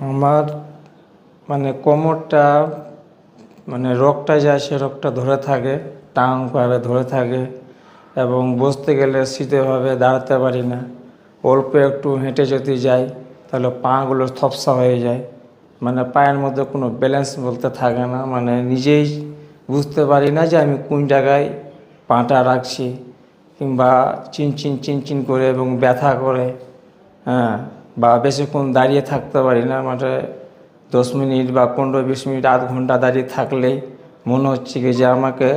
আমার মানে কোমরটা মানে রোগটা যায় সে রোগটা ধরে থাকে টানভাবে ধরে থাকে এবং বসতে গেলে শীতেভাবে দাঁড়াতে পারি না। অল্প একটু হেঁটে যদি যাই, তাহলে পাগুলো থপসা হয়ে যায়। মানে পায়ের মধ্যে কোনো ব্যালেন্স বলতে থাকে না। মানে নিজেই বুঝতে পারি না যে আমি কোন জায়গায় পাটা রাখছি কিংবা চিনচিন চিনচিন করে এবং ব্যথা করে। হ্যাঁ। বা বেশিক্ষণ দাঁড়িয়ে থাকতে পারি না মানে দশ মিনিট বা পনেরো বিশ মিনিট, আধ ঘণ্টা দাঁড়িয়ে থাকলেই মনে হচ্ছে কি যে আমাকে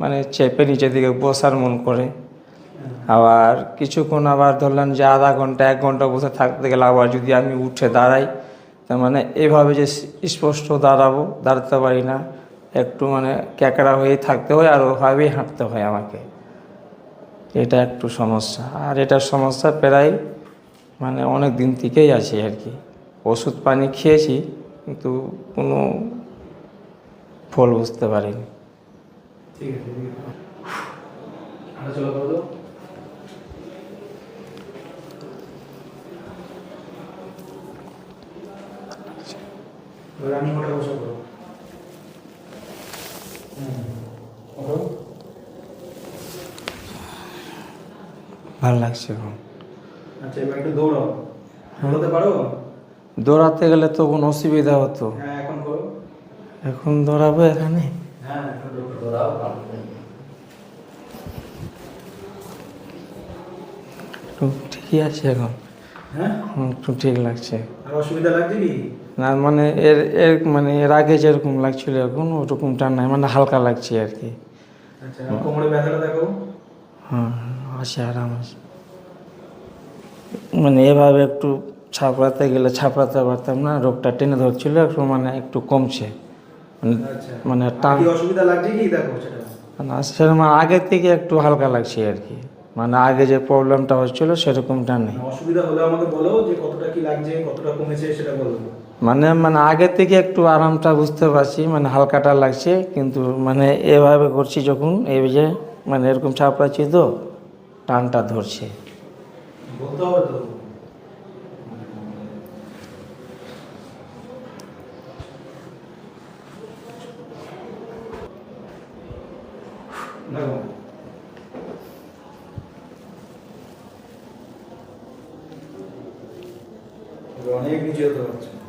মানে চেপে নিচের দিকে বসার মন করে। আবার কিছুক্ষণ আবার ধরলেন যে আধা ঘণ্টা, এক ঘণ্টা বসে থাকতে গেলে আবার যদি আমি উঠে দাঁড়াই, তার মানে এভাবে যে স্পষ্ট দাঁড়াবো, দাঁড়াতে পারি না, একটু মানে ক্যাকড়া হয়েই থাকতে হয় আর ওভাবেই হাঁটতে হয় আমাকে। এটা একটু সমস্যা। আর এটার সমস্যা প্রায় মানে অনেক দিন থেকেই আছি আর কি। ওষুধ পানি খেয়েছি কিন্তু কোনো ফল বুঝতে পারিনি। ওঠো। ভালো লাগছে এখন। আচ্ছা এবার একটু দৌড়াও। দৌড়াতে পারো? দৌড়াতে গেলে তো কোনো অসুবিধা হতো। হ্যাঁ এখন করো। এখন দৌড়াবো এখানে? হ্যাঁ এখন দৌড়াও ঠিকই আছে এখন। হ্যাঁ? একটু ঠিক লাগছে। আর অসুবিধা লাগছে কি? না মানে এর এর মানে এর আগে যেরকম লাগছিল এখন ওরকমটা নাই মানে হালকা লাগছে আর কি। আচ্ছা কোমরে ব্যথাটা দেখো। হ্যাঁ আছে আরাম আছে। মানে এভাবে একটু ছাপড়াতে গেলে ছাপড়াতে পারতাম না রোগটা টেনে ধরছিল একটু মানে একটু কমছে। মানে আচ্ছা। মানে টান কি অসুবিধা লাগছে কি? দেখো না সেরকম আগের থেকে একটু হালকা লাগছে আর কি। মানে আগে যে প্রবলেমটা হচ্ছিল সেরকমটা নেই। মানে অসুবিধা হলে আমাকে বলো যে কতটা কি লাগছে কতটা কমেছে সেটা বলো। মানে মানে আগের থেকে একটু আরামটা বুঝতে পারছি মানে হালকাটা লাগছে কিন্তু মানে এভাবে করছি যখন এই যে মানে এরকম ছাপড়াচ্ছি তো টানটা ধরছে। বলতে হবে তো? দেখো।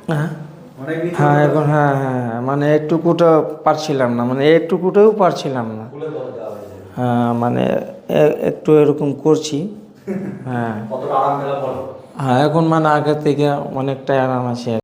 হ্যাঁ? হ্যাঁ এখন হ্যাঁ হ্যাঁ হ্যাঁ, মানে এইটুকুটা পারছিলাম না মানে এইটুকুটাও পারছিলাম না। হ্যাঁ মানে একটু এরকম করছি। হ্যাঁ। হ্যাঁ এখন মানে আগের থেকে অনেকটাই আরাম আছে